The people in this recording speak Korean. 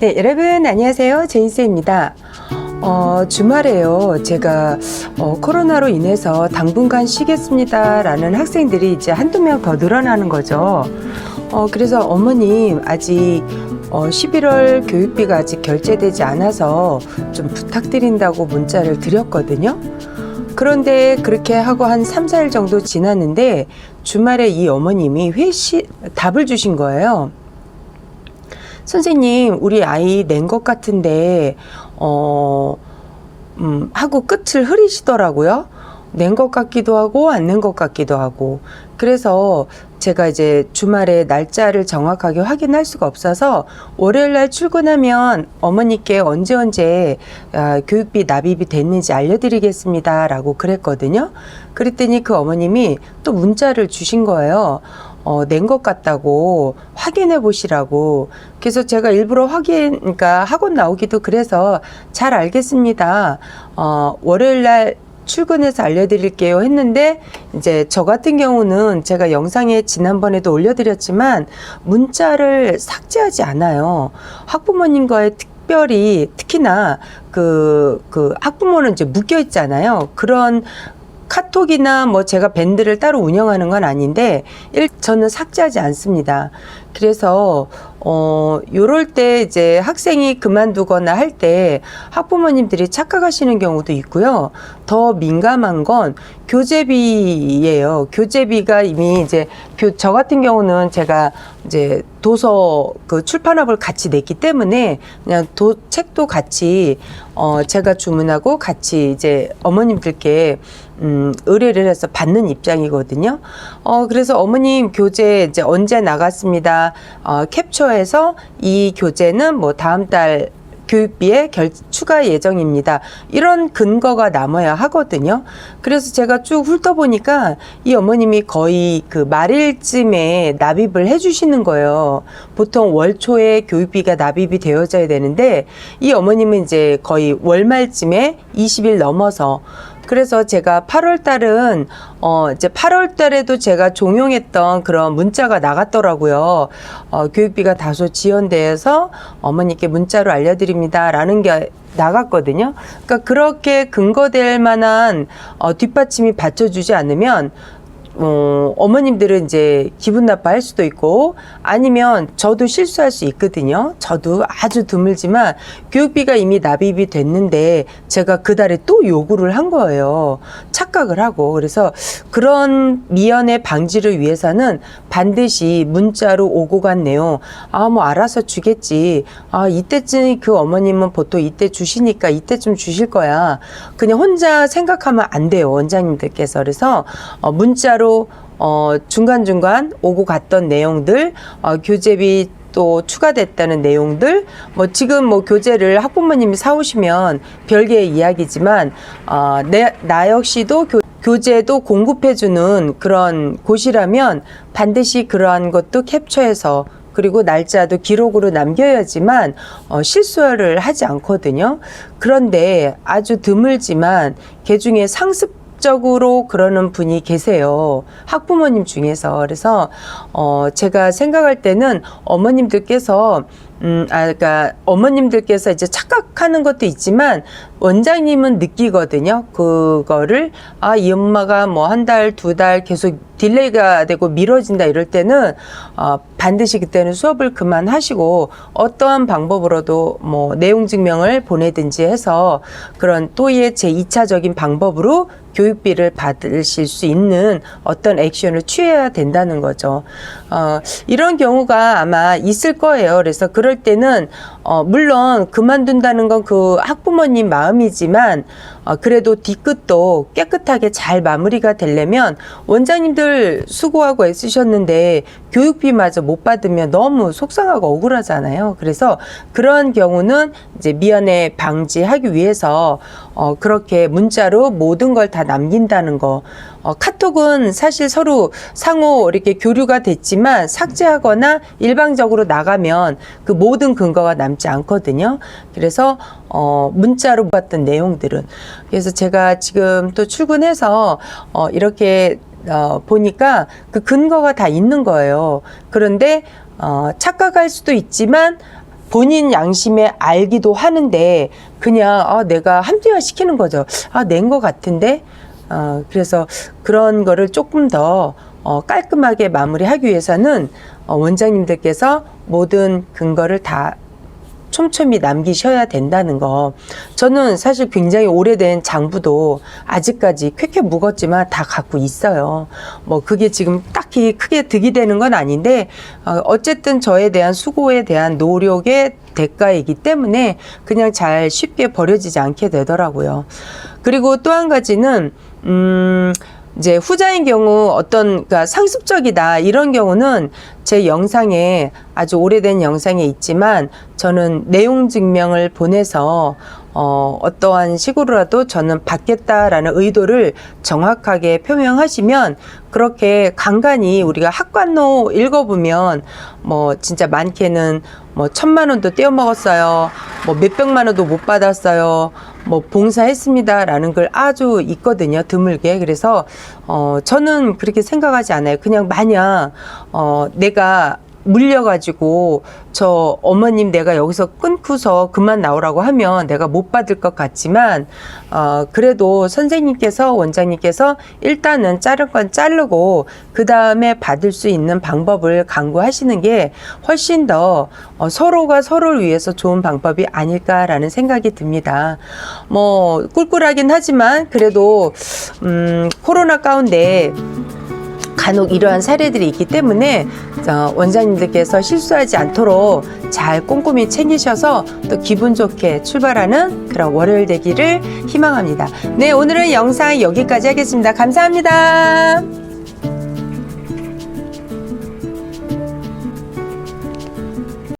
네, 여러분 안녕하세요. 제인스입니다. 어, 주말에요. 제가 어, 코로나로 인해서 당분간 쉬겠습니다 라는 학생들이 이제 한두 명 더 늘어나는 거죠. 어, 그래서 어머님 아직 어, 11월 교육비가 아직 결제되지 않아서 좀 부탁드린다고 문자를 드렸거든요. 그런데 그렇게 하고 한 3, 4일 정도 지났는데 주말에 이 어머님이 회시 답을 주신 거예요. 선생님, 우리 아이 낸 것 같은데, 어, 음, 하고 끝을 흐리시더라고요. 낸 것 같기도 하고, 안 낸 것 같기도 하고. 그래서 제가 이제 주말에 날짜를 정확하게 확인할 수가 없어서 월요일 날 출근하면 어머니께 언제 언제 아, 교육비 납입이 됐는지 알려드리겠습니다. 라고 그랬거든요. 그랬더니 그 어머님이 또 문자를 주신 거예요. 어, 낸 것 같다고 확인해 보시라고. 그래서 제가 일부러 확인, 그러니까 학원 나오기도 그래서 잘 알겠습니다. 어, 월요일 날 출근해서 알려드릴게요 했는데 이제 저 같은 경우는 제가 영상에 지난번에도 올려드렸지만 문자를 삭제하지 않아요. 학부모님과의 특별히 특히나 그, 그 학부모는 이제 묶여 있잖아요. 그런 카톡이나 뭐 제가 밴드를 따로 운영하는 건 아닌데 일 저는 삭제하지 않습니다. 그래서 어 요럴 때 이제 학생이 그만두거나 할 때 학부모님들이 착각하시는 경우도 있고요. 더 민감한 건 교재비예요. 교재비가 이미 이제 교, 저 같은 경우는 제가 이제 도서 그 출판업을 같이 냈기 때문에 그냥 도 책도 같이 어 제가 주문하고 같이 이제 어머님들께 음 의뢰를 해서 받는 입장이거든요. 어 그래서 어머님 교재 이제 언제 나갔습니다. 어 캡처해서 이 교재는 뭐 다음 달 교육비에 결, 추가 예정입니다. 이런 근거가 남아야 하거든요. 그래서 제가 쭉 훑어보니까 이 어머님이 거의 그 말일쯤에 납입을 해주시는 거예요. 보통 월 초에 교육비가 납입이 되어져야 되는데 이 어머님은 이제 거의 월말쯤에 20일 넘어서 그래서 제가 8월 달은 어 이제 8월 달에도 제가 종용했던 그런 문자가 나갔더라고요. 어 교육비가 다소 지연돼서 어머니께 문자로 알려드립니다라는 게 나갔거든요. 그러니까 그렇게 근거될 만한 어 뒷받침이 받쳐주지 않으면 어, 어머님들은 이제 기분 나빠할 수도 있고 아니면 저도 실수할 수 있거든요. 저도 아주 드물지만 교육비가 이미 납입이 됐는데 제가 그 달에 또 요구를 한 거예요. 착각을 하고 그래서 그런 미연의 방지를 위해서는 반드시 문자로 오고 간 내용 아 뭐 알아서 주겠지. 아 이때쯤 그 어머님은 보통 이때 주시니까 이때쯤 주실 거야. 그냥 혼자 생각하면 안 돼요 원장님들께서 그래서 어, 문자로 어, 중간중간 오고 갔던 내용들, 어, 교재비 또 추가됐다는 내용들, 뭐 지금 뭐 교재를 학부모님이 사오시면 별개의 이야기지만, 어, 내, 나 역시도 교, 교재도 공급해주는 그런 곳이라면 반드시 그러한 것도 capture해서 그리고 날짜도 기록으로 남겨야지만 어, 실수를 하지 않거든요. 그런데 아주 드물지만 개 중에 상습 적으로 그러는 분이 계세요. 학부모님 중에서. 그래서, 어, 제가 생각할 때는 어머님들께서, 음, 아, 그니까 어머님들께서 이제 착각하는 것도 있지만 원장님은 느끼거든요. 그거를, 아, 이 엄마가 뭐 한 달, 두 달 계속 딜레이가 되고 미뤄진다 이럴 때는, 어, 반드시 그때는 수업을 그만하시고 어떠한 방법으로도 뭐 내용 증명을 보내든지 해서 그런 또이의 제 2차적인 방법으로 교육비를 받으실 수 있는 어떤 액션을 취해야 된다는 거죠. 어, 이런 경우가 아마 있을 거예요. 그래서 그럴 때는 어, 물론 그만둔다는 건 그 학부모님 마음이지만 어, 그래도 뒤끝도 깨끗하게 잘 마무리가 되려면 원장님들 수고하고 애쓰셨는데 교육비마저 못 받으면 너무 속상하고 억울하잖아요. 그래서 그런 경우는 이제 미연에 방지하기 위해서 어, 그렇게 문자로 모든 걸 다 남긴다는 거. 어, 카톡은 사실 서로 상호 이렇게 교류가 됐지만 삭제하거나 일방적으로 나가면 그 모든 근거가 남지 않거든요. 그래서 어, 문자로 봤던 내용들은 그래서 제가 지금 또 출근해서 어, 이렇게 어, 보니까 그 근거가 다 있는 거예요. 그런데 어, 착각할 수도 있지만 본인 양심에 알기도 하는데 그냥 아, 내가 합리화 시키는 거죠. 아, 낸 거 같은데. 어, 그래서 그런 거를 조금 더 어, 깔끔하게 마무리하기 위해서는 어, 원장님들께서 모든 근거를 다 촘촘히 남기셔야 된다는 거. 저는 사실 굉장히 오래된 장부도 아직까지 쾌쾌 묵었지만 다 갖고 있어요. 뭐 그게 지금 딱히 크게 득이 되는 건 아닌데 어, 어쨌든 저에 대한 수고에 대한 노력의 대가이기 때문에 그냥 잘 쉽게 버려지지 않게 되더라고요. 그리고 또 한 가지는 음 이제 후자인 경우 어떤 그러니까 상습적이다 이런 경우는 제 영상에 아주 오래된 영상에 있지만 저는 내용 증명을 보내서 어, 어떠한 식으로라도 저는 받겠다라는 의도를 정확하게 표명하시면 그렇게 간간히 우리가 학관노 읽어보면 뭐 진짜 많게는 뭐 천만 원도 떼어 먹었어요. 뭐 몇백만 원도 못 받았어요. 뭐 봉사했습니다라는 글 아주 있거든요. 드물게. 그래서 어 저는 그렇게 생각하지 않아요. 그냥 마냥 어 내가 물려가지고 저 어머님 내가 여기서 끊고서 그만 나오라고 하면 내가 못 받을 것 같지만 어 그래도 선생님께서 원장님께서 일단은 자른 건 자르고 그 다음에 받을 수 있는 방법을 강구하시는 게 훨씬 더 어, 서로가 서로를 위해서 좋은 방법이 아닐까라는 생각이 듭니다. 뭐 꿀꿀하긴 하지만 그래도 음 코로나 가운데 간혹 이러한 사례들이 있기 때문에 어, 원장님들께서 실수하지 않도록 잘 꼼꼼히 챙기셔서 또 기분 좋게 출발하는 그런 월요일 되기를 희망합니다. 네, 오늘은 영상 여기까지 하겠습니다. 감사합니다.